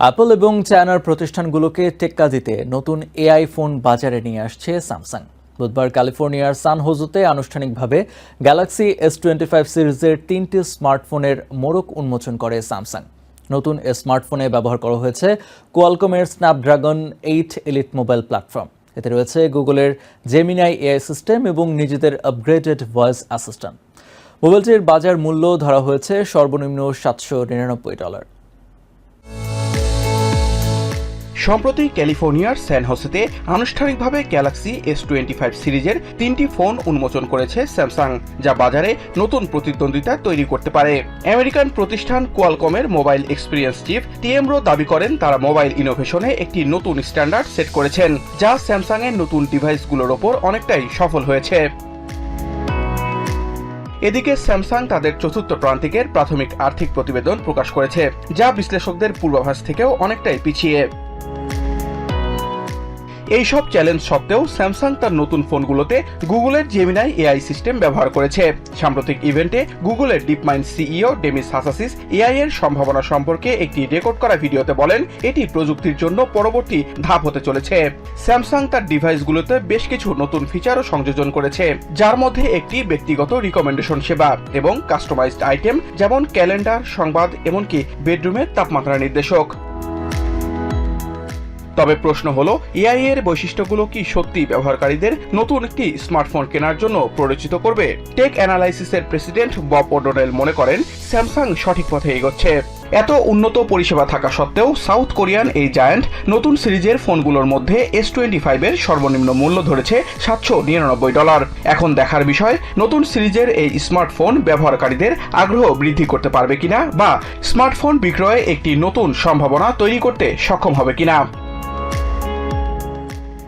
Apple এবং চায়নার প্রতিষ্ঠানগুলোকে টেক্কা দিতে নতুন এআই ফোন বাজারে নিয়ে আসছে স্যামসাং বুধবার ক্যালিফোর্নিয়ার সান হোজোতে আনুষ্ঠানিকভাবে গ্যালাক্সি এস টোয়েন্টি ফাইভ সিরিজের তিনটি স্মার্টফোনের মোড়ক উন্মোচন করে স্যামসাং নতুন স্মার্টফোনে ব্যবহার করা হয়েছে কোয়ালকমের Snapdragon eight elite mobile platform এতে রয়েছে গুগলের জেমিনাই এআই সিস্টেম এবং নিজেদের আপগ্রেডেড ভয়েস অ্যাসিস্ট্যান্ট মোবাইলটির বাজার মূল্য ধরা হয়েছে সর্বনিম্ন সাতশো নিরানব্বই ডলার। সম্প্রতি ক্যালিফোর্নিয়ার স্যান হোসেতে আনুষ্ঠানিকভাবে গ্যালাক্সি এস টোয়েন্টি ফাইভ সিরিজের তিনটি ফোন উন্মোচন করেছে স্যামসাং, যা বাজারে নতুন প্রতিদ্বন্দ্বিতা তৈরি করতে পারে। আমেরিকান প্রতিষ্ঠান কোয়ালকমের মোবাইল এক্সপিরিয়েন্স চিফ টিএমরো দাবি করেন, তারা মোবাইল ইনোভেশনে একটি নতুন স্ট্যান্ডার্ড সেট করেছেন, যা স্যামসাং এর নতুন ডিভাইসগুলোর ওপর অনেকটাই সফল হয়েছে। এদিকে স্যামসাং তাদের চতুর্থ প্রান্তিকের প্রাথমিক আর্থিক প্রতিবেদন প্রকাশ করেছে, যা বিশ্লেষকদের পূর্বাভাস থেকেও অনেকটাই পিছিয়ে। এইসব চ্যালেঞ্জ সত্ত্বেও স্যামসাং তার নতুন ফোনগুলোতে গুগলের জেমিনাই এআই সিস্টেম ব্যবহার করেছে। সাম্প্রতিক ইভেন্টে গুগলের ডিপমাইন্ড সিইও ডেমিস হাসাসিস এআই এর সম্ভাবনা সম্পর্কে একটি রেকর্ড করা ভিডিওতে বলেন, এটি প্রযুক্তির জন্য পরবর্তী ধাপ হতে চলেছে। স্যামসাং তার ডিভাইসগুলোতে বেশ কিছু নতুন ফিচারও সংযোজন করেছে, যার মধ্যে একটি ব্যক্তিগত রিকমেন্ডেশন সেবা এবং কাস্টমাইজড আইটেম যেমন ক্যালেন্ডার সংবাদ, এমনকি বেডরুমের তাপমাত্রা নির্দেশক। তবে প্রশ্ন হলো এআই এর বৈশিষ্ট্যগুলো কি সত্যি ব্যবহারকারীদের নতুন একটি স্মার্টফোন কেনার জন্য প্ররোচিত করবে? টেক অ্যানালাইসিসের প্রেসিডেন্ট বব ওডোনেল মনে করেন স্যামসাং সঠিক পথে এগোচ্ছে। এত উন্নত পরিষেবা থাকা সত্ত্বেও সাউথ কোরিয়ান এই জায়ান্ট নতুন সিরিজের ফোনগুলোর মধ্যে এস টোয়েন্টি ফাইভের সর্বনিম্ন মূল্য ধরেছে সাতশো নিরানব্বই ডলার। এখন দেখার বিষয়, নতুন সিরিজের এই স্মার্টফোন ব্যবহারকারীদের আগ্রহ বৃদ্ধি করতে পারবে কিনা বা স্মার্টফোন বিক্রয়ে একটি নতুন সম্ভাবনা তৈরি করতে সক্ষম হবে কিনা।